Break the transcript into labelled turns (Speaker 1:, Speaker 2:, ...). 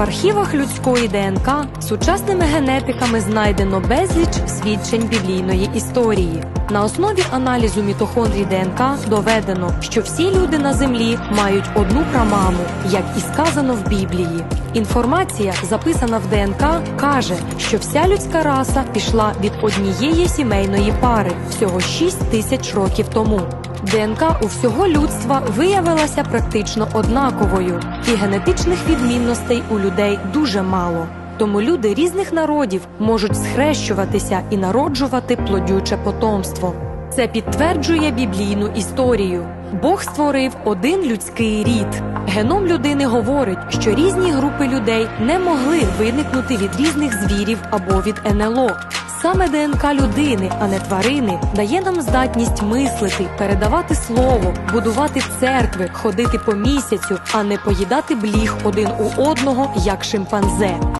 Speaker 1: В архівах людської ДНК сучасними генетиками знайдено безліч свідчень біблійної історії. На основі аналізу мітохондрій ДНК доведено, що всі люди на землі мають одну прамаму, як і сказано в Біблії. Інформація, записана в ДНК, каже, що вся людська раса пішла від однієї сімейної пари всього 6 тисяч років тому. ДНК у всього людства виявилася практично однаковою, і генетичних відмінностей у людей дуже мало. Тому люди різних народів можуть схрещуватися і народжувати плодюче потомство. Це підтверджує біблійну історію. Бог створив один людський рід. Геном людини говорить, що різні групи людей не могли виникнути від різних звірів або від НЛО. Саме ДНК людини, а не тварини, дає нам здатність мислити, передавати слово, будувати церкви, ходити по місяцю, а не поїдати бліг один у одного як шимпанзе.